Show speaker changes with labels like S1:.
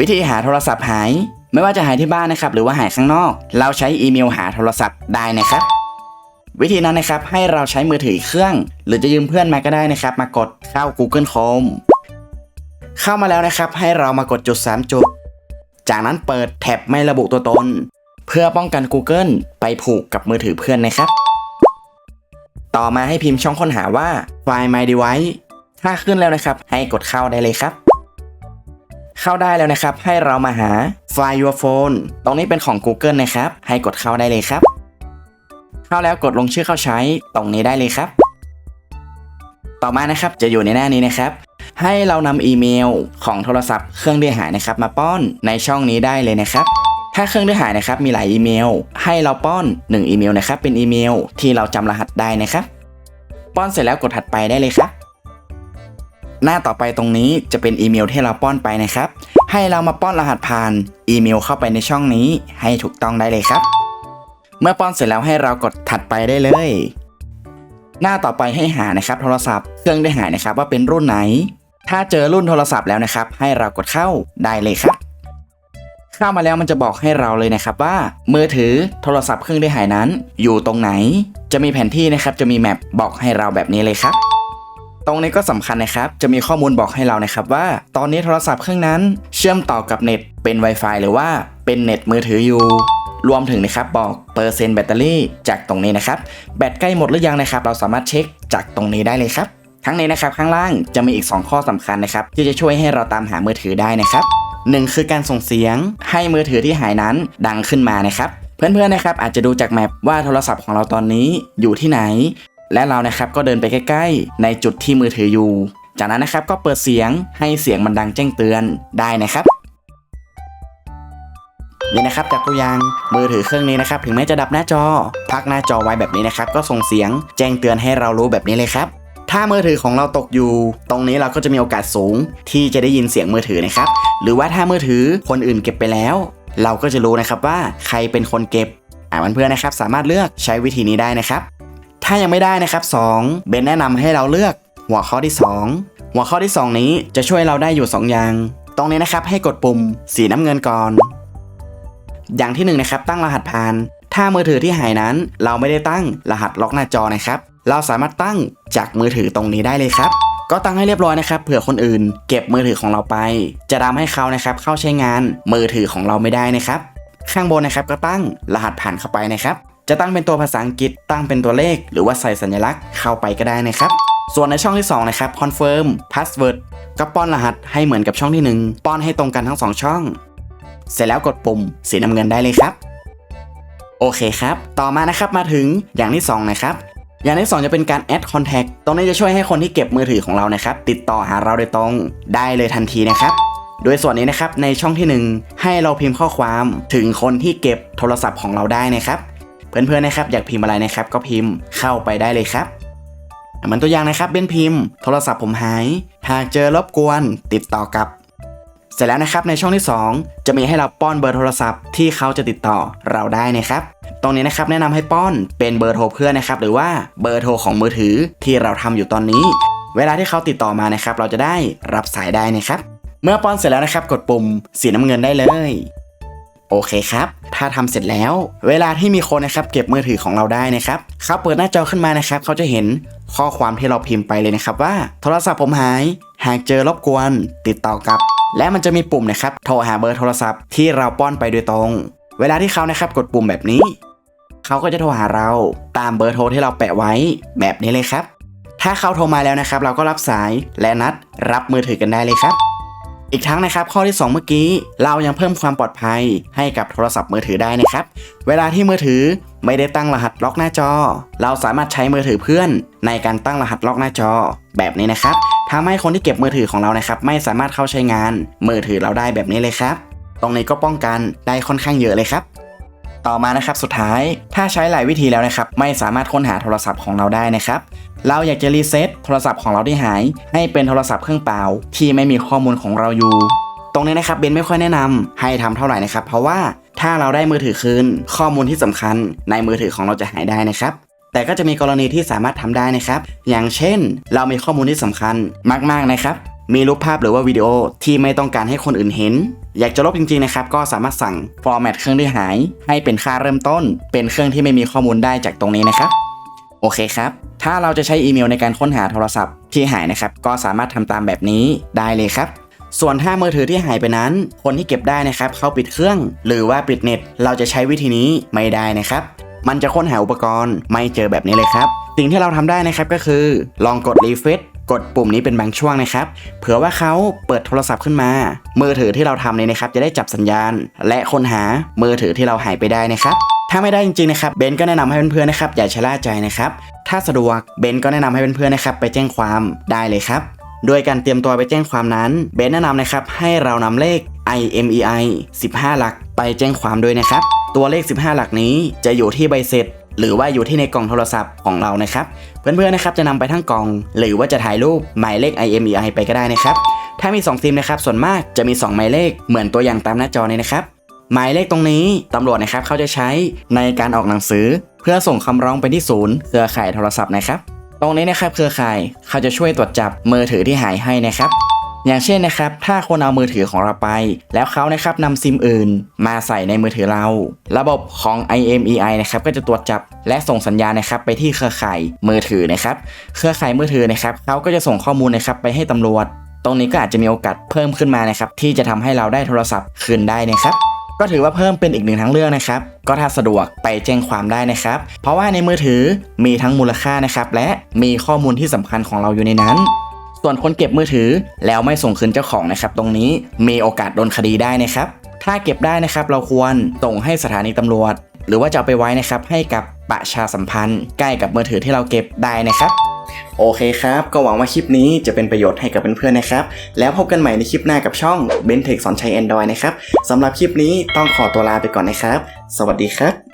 S1: วิธีหาโทรศัพท์หาย ไม่ว่าจะหายที่บ้านนะครับ หรือว่าหายข้างนอก เราใช้อีเมลหาโทรศัพท์ได้นะครับ วิธีนั้นนะครับให้เราใช้มือถืออีกเครื่อง หรือจะยืมเพื่อนมาก็ได้นะครับ มากดเข้า Google Chrome เข้ามาแล้วนะครับ ให้เรามากดจุด 3 จุด จากนั้นเปิดแท็บไม่ระบุตัวตน เพื่อป้องกัน Google ไปผูกกับมือถือเพื่อนนะครับ ต่อมาให้พิมพ์ช่องค้นหาว่า Find My Device ถ้าขึ้นแล้วนะครับ ให้กดเข้าได้เลยครับ เข้าได้แล้วนะครับ ให้เรามาหา Find Your Phone ตรงนี้เป็นของ Google นะครับ ให้กดเข้าได้เลยครับ เข้าแล้วกดลงชื่อเข้าใช้ ตรงนี้ได้เลยครับ ต่อมานะครับจะอยู่ในหน้านี้นะครับ ให้เรานำอีเมลของโทรศัพท์เครื่องที่หายนะครับ มาป้อนในช่องนี้ได้เลยนะครับถ้าเครื่องที่หายนะครับมีหลายอีเมล ให้เราป้อน 1 อีเมลนะครับเป็นอีเมลที่เราจำรหัสได้นะครับ ป้อนเสร็จแล้วกดถัดไปได้เลยครับ หน้าต่อไปตรงนี้จะเป็นอีเมลที่เราป้อนไปนะครับ ให้เรามาป้อนรหัสผ่านอีเมลเข้าไปในช่องนี้ให้ถูกต้องได้เลยครับ เมื่อป้อนเสร็จแล้วให้เรากดถัดไปได้เลย หน้าต่อไปให้หานะครับ โทรศัพท์เครื่องได้หายนะครับว่าเป็นรุ่นไหน ถ้าเจอรุ่นโทรศัพท์แล้วนะครับ ให้เรากดเข้าได้เลยครับ เข้ามาแล้วมันจะบอกให้เราเลยนะครับว่า มือถือโทรศัพท์เครื่องได้หายนั้น อยู่ตรงไหน จะมีแผนที่นะครับจะมีแมปบอกให้เราแบบนี้เลยครับ ตรงนี้ก็สำคัญนะครับ จะมีข้อมูลบอกให้เรานะครับว่า ตอนนี้โทรศัพท์เครื่องนั้น เชื่อมต่อกับเน็ตเป็น Wi-Fi หรือว่าเป็นเน็ตมือถืออยู่ รวมถึงนะครับบอกเปอร์เซ็นต์แบตเตอรี่จากตรงนี้นะครับ แบตใกล้หมดหรือยังนะครับ เราสามารถเช็คจากตรงนี้ได้เลยครับทั้งนี้นะครับข้างล่างจะมีอีก 2 ข้อสำคัญนะครับที่จะช่วยให้เราตามหามือถือได้นะครับหนึ่งคือการส่งเสียงให้มือถือที่หายนั้นดังขึ้นมานะครับ เพื่อนๆนะครับอาจจะดูจากแมปว่าโทรศัพท์ของเราตอนนี้อยู่ที่ไหน และเรานะครับก็เดินไปใกล้ๆ ในจุดที่มือถืออยู่ จากนั้นนะครับก็เปิดเสียงให้เสียงมันดังแจ้งเตือนได้นะครับนี่นะครับจากตัวอย่างมือถือเครื่องนี้นะครับถึงแม้จะดับหน้าจอ พักหน้าจอไว้แบบนี้นะครับก็ส่งเสียงแจ้งเตือนให้เรารู้แบบนี้เลยครับถ้ามือถือของเราตกอยู่ ตรงนี้เราก็จะมีโอกาสสูง ที่จะได้ยินเสียงมือถือนะครับ หรือว่าถ้ามือถือคนอื่นเก็บไปแล้ว เราก็จะรู้นะครับว่าใครเป็นคนเก็บอ่าเพื่อนๆนะครับ สามารถเลือกใช้วิธีนี้ได้นะครับ ถ้ายังไม่ได้นะครับ 2 เบนแนะนำให้เราเลือกหัวข้อที่ 2 หัวข้อที่ 2 นี้จะช่วยเราได้อยู่ 2 อย่าง ตรงนี้นะครับให้กดปุ่มสีน้ำเงินก่อน อย่างที่1นงนะครับตั้งรหัสผ่าน ถ้ามือถือที่หายนั้น เราไม่ได้ตั้งรหัสล็อกหน้าจอนะครับ เราสามารถตั้งจากมือถือตรงนี้ได้เลยครับ ก็ตั้งให้เรียบร้อยนะครับเผื่อคนอื่น เก็บมือถือของเราไป จะทำให้เขานะครับเข้าใช้งานมือถือของเราไม่ได้นะครับ ข้างบนนะครับก็ตั้งรหัสผ่านเข้าไปนะครับ จะตั้งเป็นตัวภาษาอังกฤษตั้งเป็นตัวเลข หรือว่าใส่สัญลักษณ์เข้าไปก็ได้นะครับ ส่วนในช่องที่ 2 นะครับ confirm password ก็ป้อนรหัสให้เหมือนกับช่องที่ 1 ป้อนให้ตรงกันทั้ง 2 ช่อง เสร็จแล้วกดปุ่มสีน้ำเงินได้เลยครับ โอเคครับ ต่อมานะครับมาถึงอย่างที่ 2 นะครับอย่างที่ 2 จะเป็นการ add contact ตรงนี้จะช่วยให้คนที่เก็บมือถือของเรานะครับ ติดต่อหาเราโดยตรงได้เลยทันทีนะครับ โดยส่วนนี้นะครับในช่องที่ 1 ให้เราพิมพ์ข้อความถึงคนที่เก็บโทรศัพท์ของเราได้นะครับ เพื่อนๆนะครับอยากพิมพ์อะไรนะครับก็พิมพ์เข้าไปได้เลยครับเหมือนตัวอย่างนะครับเบนพิมพ์ โทรศัพท์ผมหาย หากเจอรบกวนติดต่อกับเสร็จแล้วนะครับในช่องที่ 2 จะมีให้เราป้อนเบอร์โทรศัพท์ที่เขาจะติดต่อเราได้นะครับ ตรงนี้นะครับแนะนำให้ป้อนเป็นเบอร์โทรเพื่อนนะครับ หรือว่าเบอร์โทรของมือถือที่เราทำอยู่ตอนนี้ เวลาที่เขาติดต่อมานะครับ เราจะได้รับสายได้นะครับ เมื่อป้อนเสร็จแล้วนะครับ กดปุ่มสีน้ำเงินได้เลย โอเคครับ ถ้าทำเสร็จแล้ว เวลาที่มีคนนะครับเก็บมือถือของเราได้นะครับเขาเปิดหน้าจอขึ้นมานะครับ เขาจะเห็นข้อความที่เราพิมพ์ไปเลยนะครับว่า โทรศัพท์ผมหาย หากเจอรบกวน ติดต่อกับ และมันจะมีปุ่มนะครับ โทรหาเบอร์โทรศัพท์ที่เราป้อนไปโดยตรง เวลาที่เขานะครับกดปุ่มแบบนี้ เขาก็จะโทรหาเราตามเบอร์โทรที่เราแปะไว้แบบนี้เลยครับ ถ้าเขาโทรมาแล้วนะครับ เราก็รับสายและนัดรับมือถือกันได้เลยครับ อีกทั้งนะครับข้อที่ 2 เมื่อกี้ เรายังเพิ่มความปลอดภัยให้กับโทรศัพท์มือถือได้นะครับ เวลาที่มือถือไม่ได้ตั้งรหัสล็อกหน้าจอ เราสามารถใช้มือถือเพื่อน ในการตั้งรหัสล็อกหน้าจอ แบบนี้นะครับทำให้คนที่เก็บมือถือของเรานะครับไม่สามารถเข้าใช้งานมือถือเราได้แบบนี้เลยครับ ตรงนี้ก็ป้องกันได้ค่อนข้างเยอะเลยครับ ต่อมานะครับสุดท้าย ถ้าใช้หลายวิธีแล้วนะครับไม่สามารถค้นหาโทรศัพท์ของเราได้นะครับเราอยากจะรีเซ็ตโทรศัพท์ของเราที่หาย ให้เป็นโทรศัพท์เครื่องเปล่า ที่ไม่มีข้อมูลของเราอยู่ ตรงนี้นะครับเบนไม่ค่อยแนะนำให้ทำเท่าไหร่นะครับ เพราะว่าถ้าเราได้มือถือคืน ข้อมูลที่สำคัญในมือถือของเราจะหายได้นะครับแต่ก็จะมีกรณีที่สามารถทำได้นะครับ อย่างเช่น เรามีข้อมูลที่สำคัญมากๆนะครับ มีรูปภาพหรือว่าวิดีโอที่ไม่ต้องการให้คนอื่นเห็น อยากจะลบจริงๆนะครับก็สามารถสั่ง format เครื่องที่หาย ให้เป็นค่าเริ่มต้น เป็นเครื่องที่ไม่มีข้อมูลได้จากตรงนี้นะครับ โอเคครับ ถ้าเราจะใช้อีเมลในการค้นหาโทรศัพท์ที่หายนะครับ ก็สามารถทำตามแบบนี้ได้เลยครับส่วนถ้ามือถือที่หายไปนั้น คนที่เก็บได้นะครับ เขาปิดเครื่อง หรือว่าปิดเน็ต เราจะใช้วิธีนี้ไม่ได้นะครับ มันจะค้นหาอุปกรณ์ไม่เจอแบบนี้เลยครับ สิ่งที่เราทำได้นะครับก็คือ ลองกดรีเฟซ กดปุ่มนี้เป็นบางช่วงนะครับ เผื่อว่าเขาเปิดโทรศัพท์ขึ้นมา มือถือที่เราทำเนี่ยนะครับ จะได้จับสัญญาณ และค้นหามือถือที่เราหายไปได้นะครับถ้าไม่ได้จริงๆนะครับเบนก็แนะนำให้เพื่อนๆนะครับอย่าชะล่าใจนะครับถ้าสะดวกเบนก็แนะนำให้เพื่อนๆนะครับไปแจ้งความได้เลยครับโดยการเตรียมตัวไปแจ้งความนั้นเบนแนะนำนะครับให้เรานำเลข IMEI 15 หลักไปแจ้งความด้วยนะครับตัวเลข 15 หลักนี้จะอยู่ที่ใบเสร็จ หรือว่าอยู่ที่ในกล่องโทรศัพท์ของเรานะครับ เพื่อนๆนะครับจะนำไปทั้งกล่อง หรือว่าจะถ่ายรูปหมายเลข IMEI ไปก็ได้นะครับ ถ้ามี 2 ซิมนะครับส่วนมากจะมี 2 หมายเลขเหมือนตัวอย่างตามหน้าจอนี้นะครับหมายเลขตรงนี้ตำรวจนะครับเขาจะใช้ในการออกหนังสือ เพื่อส่งคำร้องไปที่ศูนย์เครือข่ายโทรศัพท์นะครับ ตรงนี้นะครับเครือข่ายเขาจะช่วยตรวจจับมือถือที่หายให้นะครับ อย่างเช่นนะครับ ถ้าคนเอามือถือของเราไป แล้วเขานะครับนำซิมอื่น มาใส่ในมือถือเรา ระบบของ IMEI นะครับก็จะตรวจจับและส่งสัญญาณนะครับไปที่เครือข่ายมือถือนะครับ เครือข่ายมือถือนะครับเขาก็จะส่งข้อมูลนะครับไปให้ตำรวจ ตรงนี้ก็อาจจะมีโอกาสเพิ่มขึ้นมานะครับที่จะทำให้เราได้โทรศัพท์คืนได้นะครับก็ถือว่าเพิ่มเป็นอีกหนึ่งทางเลือกนะครับ ก็ถ้าสะดวกไปแจ้งความได้นะครับ เพราะว่าในมือถือมีทั้งมูลค่านะครับ และมีข้อมูลที่สำคัญของเราอยู่ในนั้น ส่วนคนเก็บมือถือแล้วไม่ส่งคืนเจ้าของนะครับ ตรงนี้มีโอกาสโดนคดีได้นะครับ ถ้าเก็บได้นะครับเราควรส่งให้สถานีตำรวจ หรือว่าจะเอาไปไว้นะครับให้กับประชาสัมพันธ์ ใกล้กับมือถือที่เราเก็บได้นะครับ โอเคครับ ก็หวังว่าคลิปนี้จะเป็นประโยชน์ให้กับเพื่อนๆนะครับ แล้วพบกันใหม่ในคลิปหน้ากับช่อง b e n t e c h สอนใช้ Android นะครับสำหรับคลิปนี้ต้องขอตัวลาไปก่อนนะครับ สวัสดีครับ